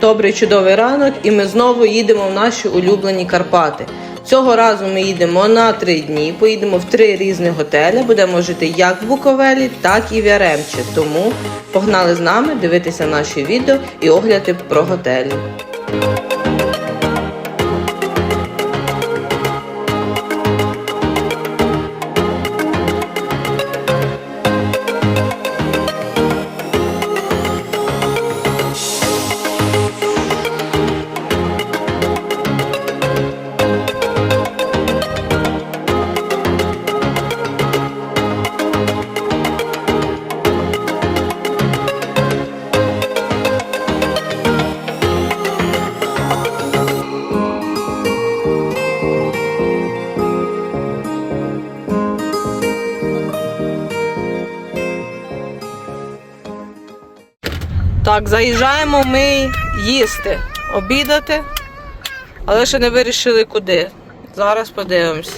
Добрий чудовий ранок, і ми знову їдемо в наші улюблені Карпати. Цього разу ми їдемо на три дні. Поїдемо в три різні готелі. Будемо жити як в Буковелі, так і в Яремче. Тому погнали з нами дивитися наші відео і огляди про готелі. Так, заїжджаємо ми їсти, обідати, але ще не вирішили куди. Зараз подивимось.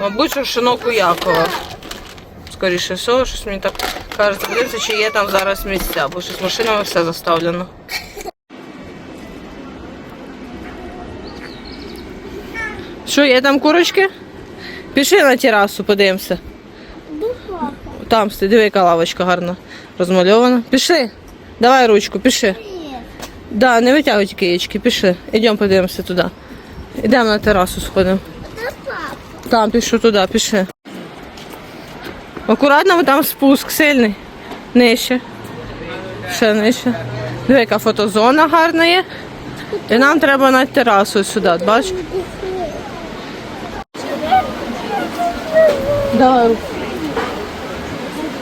Мабуть, у Якова. Скоріше всього, щось мені так кажеться, подивимося, чи є там зараз місця, бо щось машинами все заставлено. Що, є там курочки? Пішли на терасу, подивимося. Там стоїть, диви, яка лавочка гарна розмальована. Пішли. Давай ручку, пішли. Да, не витягуй тільки яєчки, пішли. Йдемо подивимося туди. Йдемо на терасу сходимо. Там пішу туди, пішли. Акуратно, бо там спуск сильний. Нижче. Ще нижче. Диви, яка фотозона гарна є. І нам треба на терасу сюди, бачиш? Давай руку.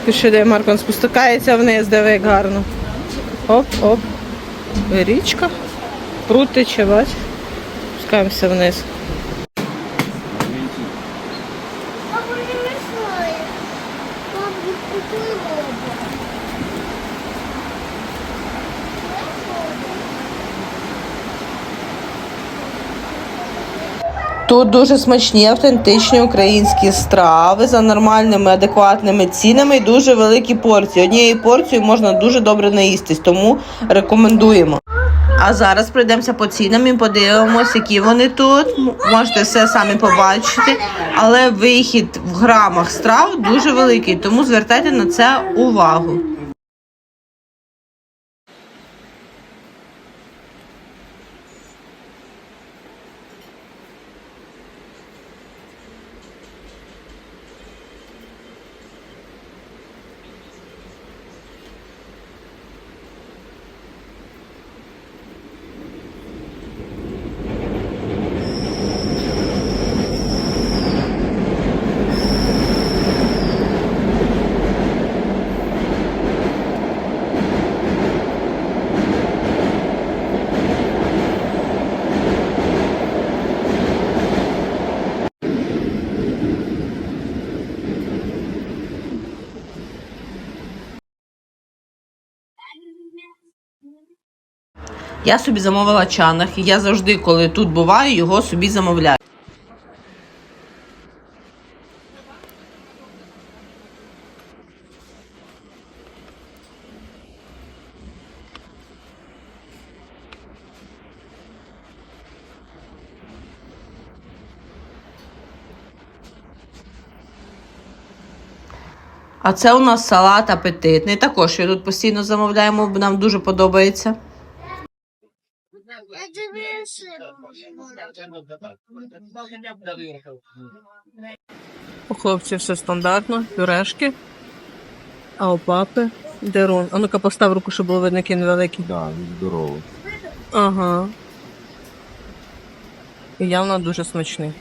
Пішли, Маркон спускається вниз, диви, як гарно. Оп, оп. Річка. Пруд тече, бач. Спускаємося вниз. Тут дуже смачні, автентичні українські страви за нормальними, адекватними цінами і дуже великі порції. Однією порцією можна дуже добре наїстись, тому рекомендуємо. А зараз пройдемося по цінам і подивимося, які вони тут. Можете все самі побачити. Але вихід в грамах страв дуже великий, тому звертайте на це увагу. Я собі замовила чанах, і я завжди, коли тут буваю, його собі замовляю. А це у нас салат апетитний. Також його тут постійно замовляємо, бо нам дуже подобається. У хлопців все стандартно, пюрешки, а у папи дерун. А ну-ка постав руку, щоб було видно, який невеликий. Так, він здоровий. Ага. І явно дуже смачний.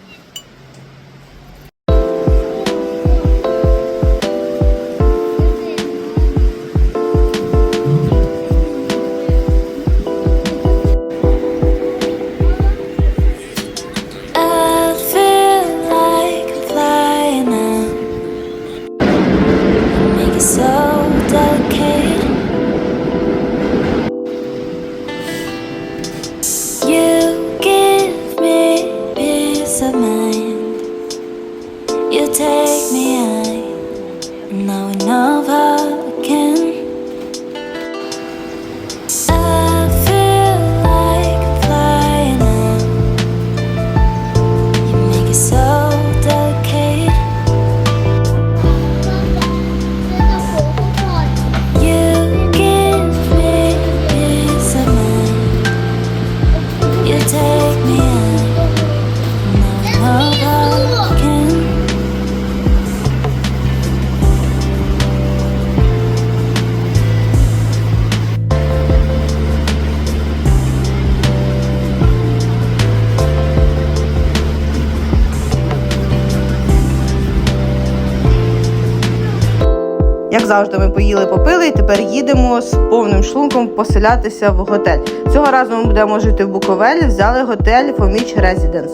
Поїли, попили, і тепер їдемо з повним шлунком поселятися в готель. Цього разу ми будемо жити в Буковелі, взяли готель Фоміч Резіденс.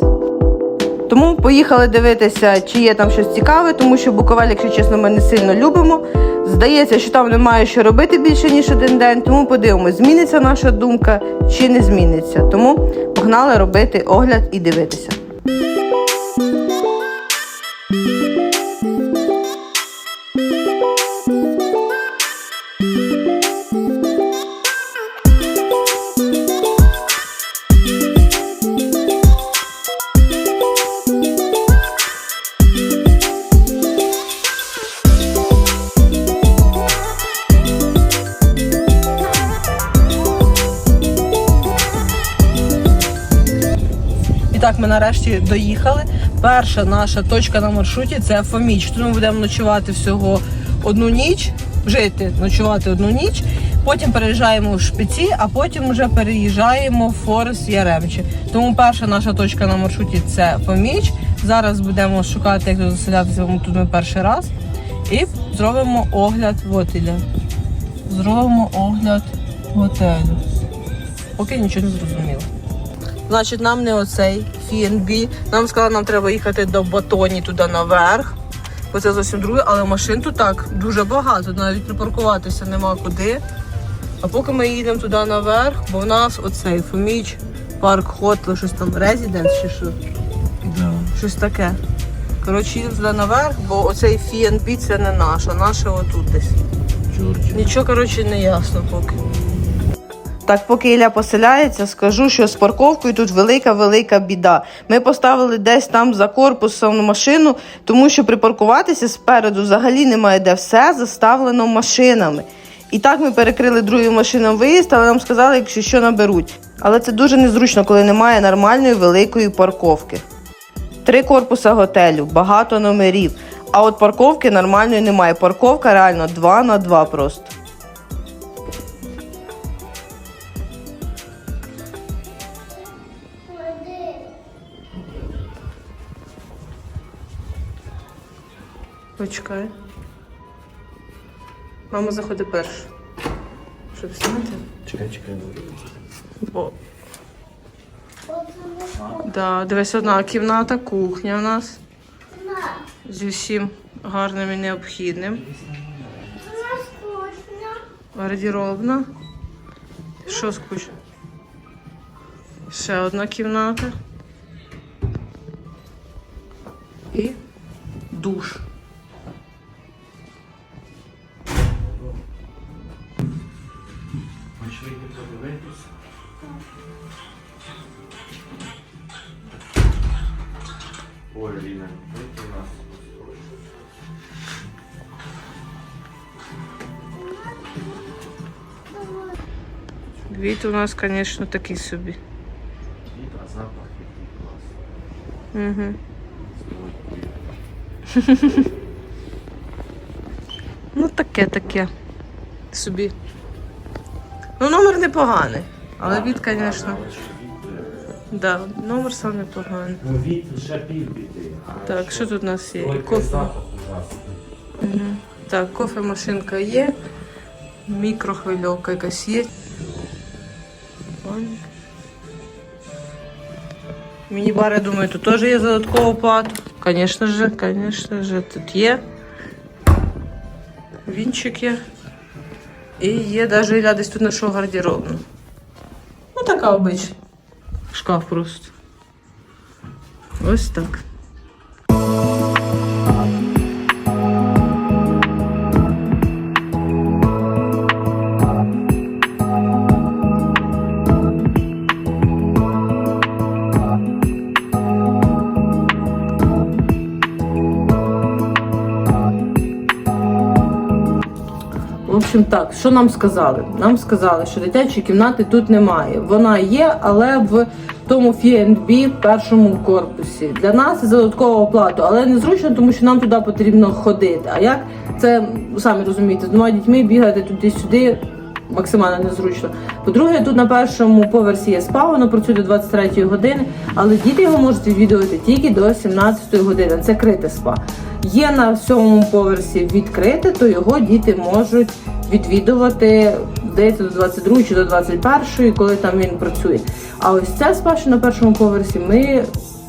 Тому поїхали дивитися, чи є там щось цікаве, тому що Буковель, якщо чесно, ми не сильно любимо. Здається, що там немає що робити більше ніж один день. Тому подивимось, зміниться наша думка чи не зміниться. Тому погнали робити огляд і дивитися. Так, ми нарешті доїхали. Перша наша точка на маршруті це Фоміч. Тут ми будемо ночувати всього одну ніч, жити, ночувати одну ніч. Потім переїжджаємо в шпиці, а потім вже переїжджаємо в Форест Яремче. Тому перша наша точка на маршруті це Фоміч. Зараз будемо шукати, як тут заселятися. Тут ми перший раз. І зробимо огляд готеля. Зробимо огляд готелю. Поки нічого не зрозуміло. Значить, нам не оцей FNB. Нам сказали, нам треба їхати до Батоні туди наверх. Бо це зовсім друге, але машин тут так дуже багато, навіть припаркуватися нема куди. А поки ми їдемо туди наверх, бо в нас оцей Фоміч, парк Хотел, щось там Резиденс чи що. Щось таке. Коротше, їдемо туди наверх, бо оцей FNB це не наш, а наше отут десь. Нічого, коротше, не ясно поки. Так, поки Ілля поселяється, скажу, що з парковкою тут велика-велика біда. Ми поставили десь там за корпусом машину, тому що припаркуватися спереду взагалі немає де все заставлено машинами. І так ми перекрили другим машинам виїзд, але нам сказали, якщо що наберуть. Але це дуже незручно, коли немає нормальної великої парковки. Три корпуса готелю, багато номерів. А от парковки нормальної немає. Парковка реально 2 на 2 просто. Почекай. Мама заходить перша. Щоб зняти. Чекай, чекай. Бо. Да, дивись, одна кімната, кухня у нас. З усім гарним і необхідним. Гардеробна. Що скучно? Ще одна кімната. Пішли подивитися. Ой, Ліна, вийти у нас. Вид у нас, звісно, такий собі. Віт, а запах який класний. Угу. Ой, Ну, таке, таке. Собі. Ну, номер непоганий. Але від, звісно. Да, номер сам непоганий. Ну, Віт ще півбіди. Так, що тут у нас є? Кофе. ужасний. Так, кофемашинка є. Мікрохвильовка якась є. Міні-бар, я думаю, тут теж є за плату. Звісно ж, звісно ж, тут є. Вінчик є. І є навіть Ілля десь тут знайшов гардеробну. Ну, така обична. Шкаф просто. Ось так. Общем, так, що нам сказали? Нам сказали, що дитячої кімнати тут немає. Вона є, але в тому F&B першому корпусі. Для нас це додаткова оплата, але незручно, тому що нам туди потрібно ходити. А як це самі розумієте, з двома дітьми бігати туди-сюди максимально незручно. По-друге, тут на першому поверсі є спа, воно працює до 23 години, але діти його можуть відвідувати тільки до 17 години. Це крите спа. Є на сьомому поверсі відкрите, то його діти можуть відвідувати, здається, до 22 чи до 21, коли там він працює. А ось це спа, що на першому поверсі, ми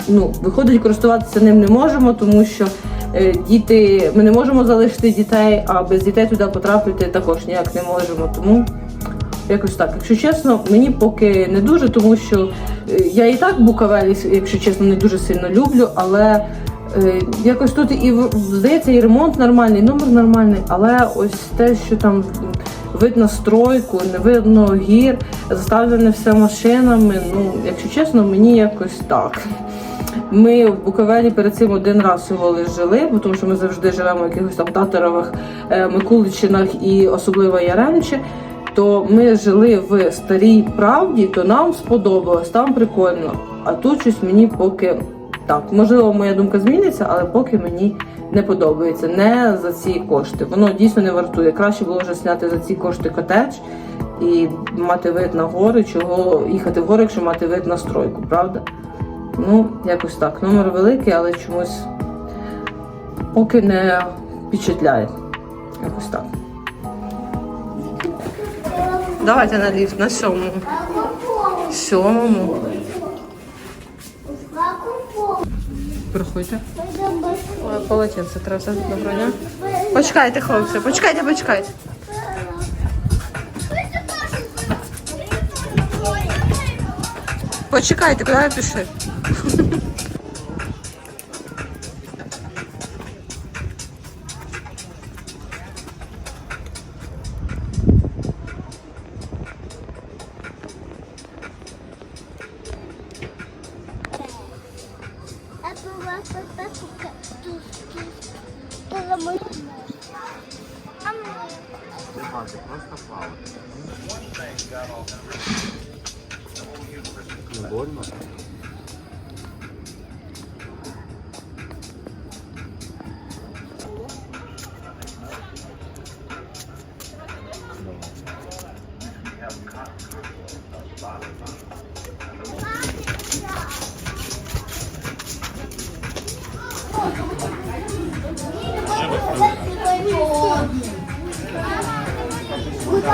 ну, виходить, користуватися ним не можемо, тому що е, діти, ми не можемо залишити дітей, а без дітей туди потрапити також ніяк не можемо. Тому якось так. Якщо чесно, мені поки не дуже, тому що е, я і так Букавелі, якщо чесно, не дуже сильно люблю, але е, якось тут і здається, і ремонт нормальний, і номер нормальний, але ось те, що там видно стройку, не видно гір, заставлене все машинами. Ну, якщо чесно, мені якось так. Ми в Буковелі перед цим один раз лиш жили, бо тому що ми завжди живемо в якихось там Татарових, е, Микуличинах і особливо Яремчі. То ми жили в старій правді, то нам сподобалось, там прикольно. А тут щось мені поки так. Можливо, моя думка зміниться, але поки мені не подобається. Не за ці кошти. Воно дійсно не вартує. Краще було вже зняти за ці кошти котедж і мати вид на гори, чого їхати в гори, якщо мати вид на стройку, правда? Ну, якось так. Номер великий, але чомусь поки не впечатляє. Якось так. Давайте на ліфт на сьомому. Сьомому. Ой, полотенце треба. Доброго. Почекайте, хлопці, почекайте, почекайте. Почекайте, куди ви пішли?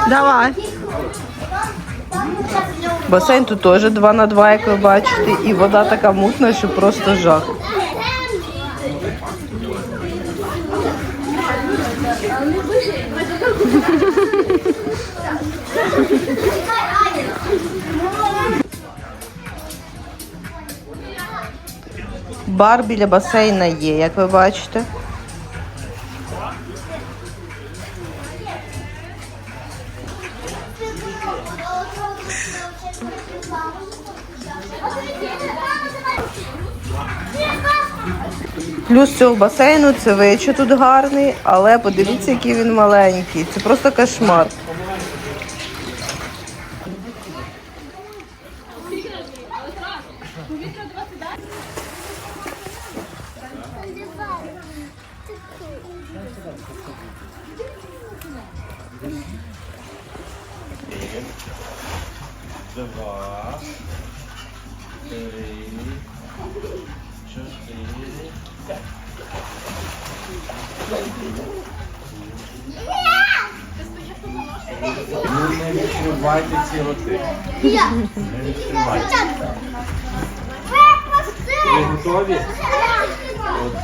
Давай. Басейн тут теж 2 на 2, як ви бачите, і вода така мутна, що просто жах. Бар біля басейна є, як ви бачите. Плюс цього басейну це тут гарний, але подивіться, який він маленький. Це просто кошмар.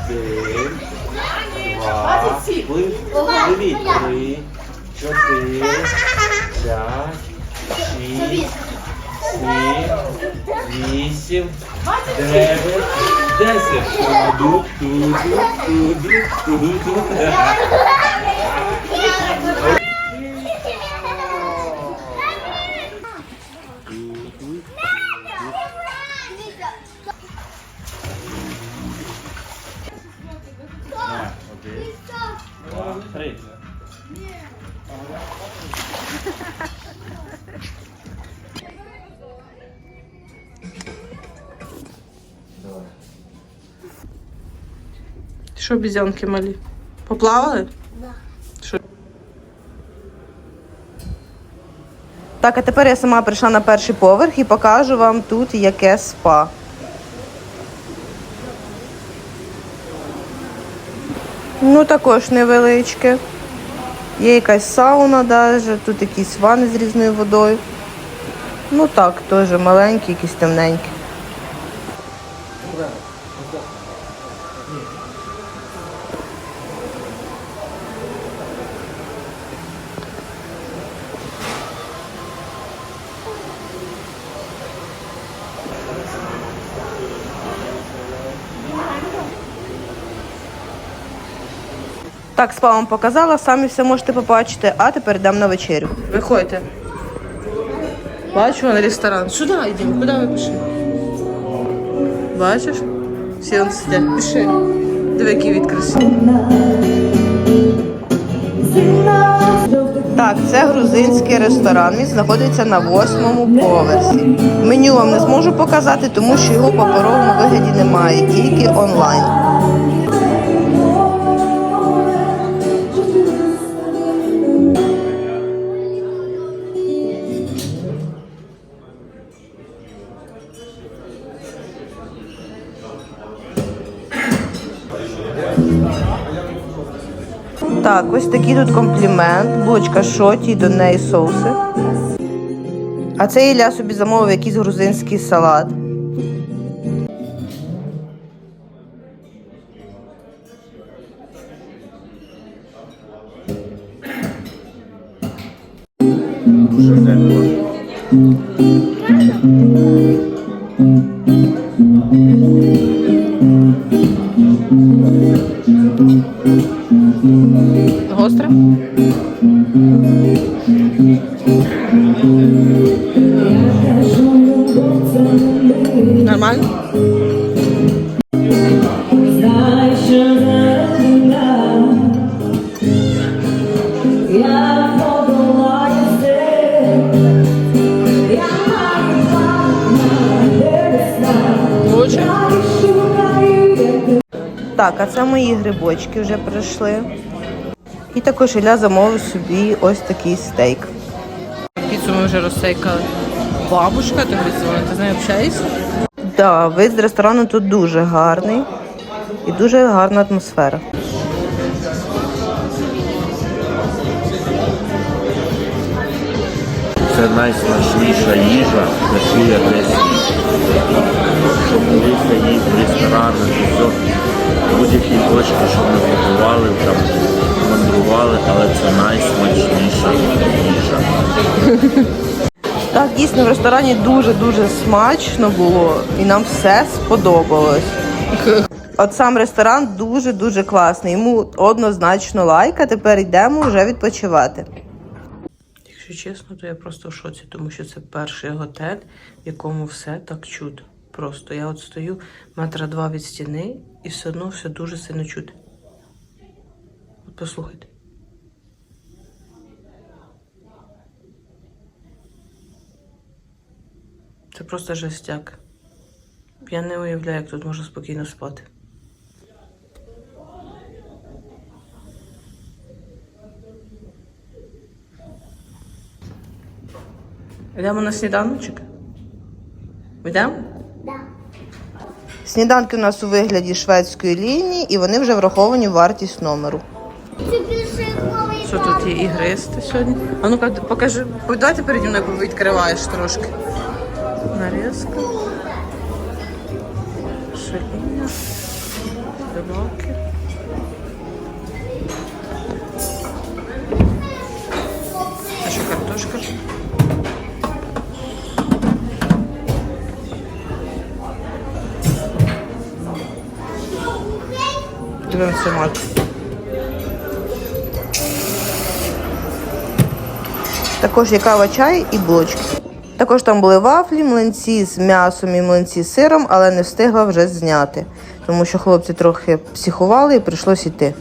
Один, два, плив, пливіть. Три, чотири, п'ять, шість, сім, вісім, дев'ять, десять. Туду, туду, туду, туду. Що бізянки малі? Поплавали? Да. Так, а тепер я сама прийшла на перший поверх і покажу вам тут яке спа. Ну, також невеличке. Є якась сауна даже, тут якісь ванни з різною водою. Ну так, теж маленькі, якісь темненькі. Так, спа вам показала, самі все можете побачити, а тепер йдемо на вечерю. Виходьте. Бачу, на ресторан. Сюди йдемо, куди ви пішли? Бачиш? Всі он сидять. Піши. Диви, який від красивий. Так, це грузинський ресторан. Він знаходиться на восьмому поверсі. Меню вам не зможу показати, тому що його в паперовому вигляді немає, тільки онлайн. Так, ось такий тут комплімент. Булочка шоті, до неї соуси. А це Ілля собі замовив якийсь грузинський салат. Так, а це мої грибочки вже прийшли. І також Ілля замовив собі ось такий стейк. Піцу ми вже розсейкали. Бабушка, ти говорить, ти з нею общаєшся? Да, вид з ресторану тут дуже гарний і дуже гарна атмосфера. Це найсмачніша їжа, яку я десь. Щоб колись їв в ресторанах і. Будь-які точки, що ми готували, там мандрували, але це найсмачніша їжа. Дійсно, в ресторані дуже-дуже смачно було і нам все сподобалось. От сам ресторан дуже-дуже класний. Йому однозначно лайк, а тепер йдемо вже відпочивати. Якщо чесно, то я просто в шоці, тому що це перший готель, в якому все так чути. Просто я от стою метра два від стіни і все одно все дуже сильно чути. От послухайте. Це просто жестяк. Я не уявляю, як тут можна спокійно спати. Йдемо на сніданочок? Йдемо? Да. Сніданки у нас у вигляді шведської лінії, і вони вже враховані в вартість номеру. Що тут є ігристи сьогодні? А ну-ка, покажи, давайте переді мною відкриваєш трошки. Нарізка. Шаління. Рибалки. А що картошка? Дивимося мак. Також є кава, чай і булочки. Також там були вафлі, млинці з м'ясом і млинці з сиром, але не встигла вже зняти, тому що хлопці трохи психували і прийшлось йти.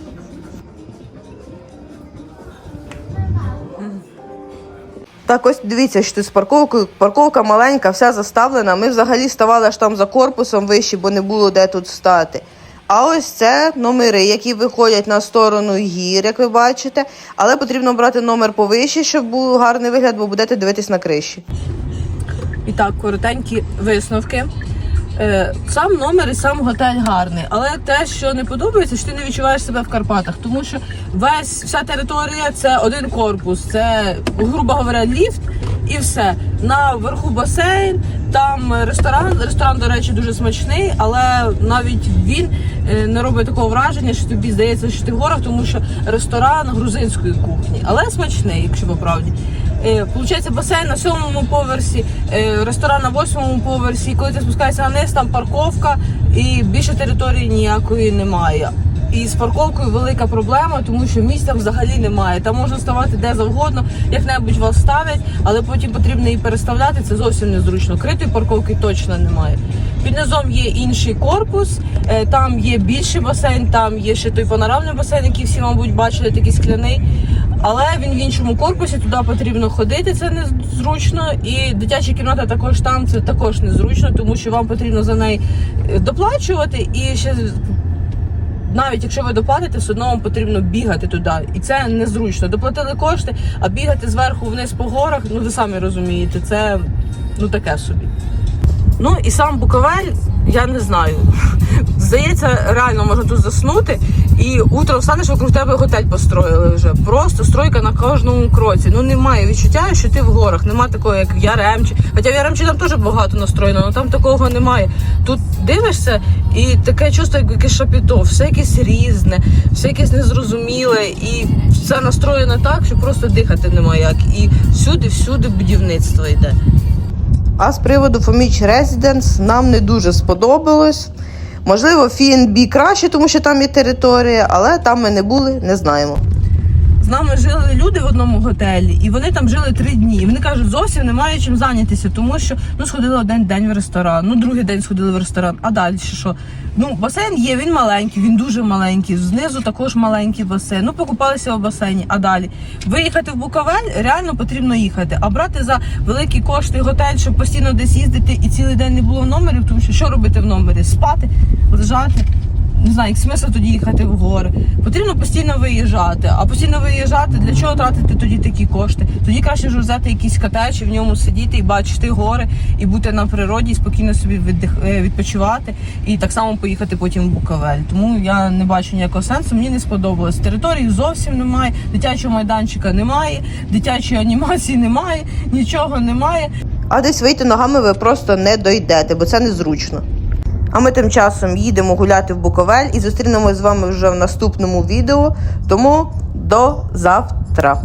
Так, ось дивіться, що тут з парковкою. Парковка маленька, вся заставлена. Ми взагалі ставали аж там за корпусом вище, бо не було де тут стати. А ось це номери, які виходять на сторону гір, як ви бачите. Але потрібно брати номер повище, щоб був гарний вигляд, бо будете дивитись на криші. І так, коротенькі висновки. Е, Сам номер і сам готель гарний, але те, що не подобається, що ти не відчуваєш себе в Карпатах, тому що весь вся територія це один корпус, це, грубо говоря, ліфт і все. На верху басейн, там ресторан. Ресторан, до речі, дуже смачний, але навіть він е, не робить такого враження, що тобі здається, що ти в горах, тому що ресторан грузинської кухні, але смачний, якщо по правді. Е, Получається, басейн на сьомому поверсі, е, ресторан на восьмому поверсі. Коли ти спускаєшся вниз, там парковка і більше території ніякої немає. І з парковкою велика проблема, тому що місця взагалі немає. Там можна ставати де завгодно, як-небудь вас ставлять, але потім потрібно її переставляти. Це зовсім незручно. Критої парковки точно немає. Під низом є інший корпус, е, там є більший басейн, там є ще той панорамний басейн, який всі, мабуть, бачили, такий скляний. Але він в іншому корпусі, туди потрібно ходити, це незручно. І дитяча кімната також там, це також незручно, тому що вам потрібно за неї е, доплачувати і ще навіть якщо ви доплатите, все одно вам потрібно бігати туди. І це незручно. Доплатили кошти, а бігати зверху вниз по горах, ну ви самі розумієте, це ну таке собі. Ну і сам Буковель, я не знаю. Здається, реально можна тут заснути, і утром встанеш, вокруг тебе готель построїли вже. Просто стройка на кожному кроці. Ну немає відчуття, що ти в горах. Нема такого, як в Яремчі. Хоча в Яремчі там теж багато настроєно, але там такого немає. Тут дивишся, і таке чувство, як якесь шапіто, все якесь різне, все якесь незрозуміле, і все настроєно так, що просто дихати немає як. І всюди, всюди будівництво йде. А з приводу Фоміч Резиденс нам не дуже сподобалось. Можливо, FNB краще, тому що там є територія, але там ми не були, не знаємо. З нами жили люди в одному готелі, і вони там жили три дні. І вони кажуть, зовсім немає чим зайнятися, тому що ну сходили один день в ресторан, ну другий день сходили в ресторан. А далі що? Ну, басейн є, він маленький, він дуже маленький. Знизу також маленький басейн. Ну, покупалися в басейні. А далі виїхати в Буковель реально потрібно їхати. А брати за великі кошти готель, щоб постійно десь їздити і цілий день не було номерів, тому що що робити в номері? Спати, лежати. Не знаю, як смисл тоді їхати в гори. Потрібно постійно виїжджати. А постійно виїжджати, для чого тратити тоді такі кошти? Тоді краще ж взяти якийсь котедж і в ньому сидіти і бачити гори, і бути на природі, і спокійно собі віддих- е, відпочивати, і так само поїхати потім в Буковель. Тому я не бачу ніякого сенсу. Мені не сподобалось. Території зовсім немає, дитячого майданчика немає, дитячої анімації немає, нічого немає. А десь вийти ногами ви просто не дойдете, бо це незручно. А ми тим часом їдемо гуляти в Буковель і зустрінемось з вами вже в наступному відео. Тому до завтра.